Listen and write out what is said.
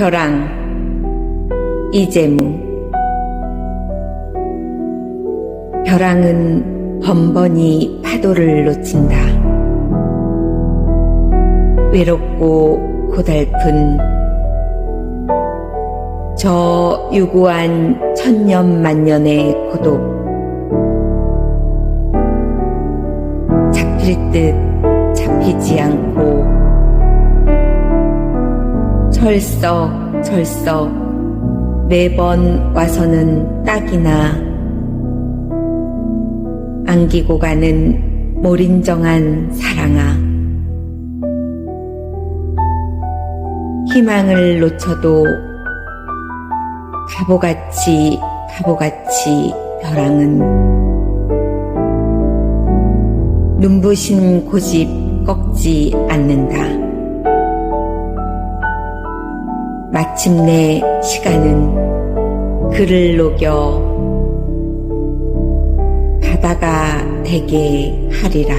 벼랑 이재무 벼랑은 번번이 파도를 놓친다. 외롭고 고달픈 저 유구한 천년 만년의 고독 잡힐 듯 잡히지 않고 철썩 철썩. 매번 와서는 딱이나. 안기고 가는 몰인정한 사랑아. 희망을 놓쳐도 바보같이 바보같이 벼랑은. 눈부신 고집 꺾지 않는다. 마침내 시간은 그를 녹여 바다가 되게 하리라.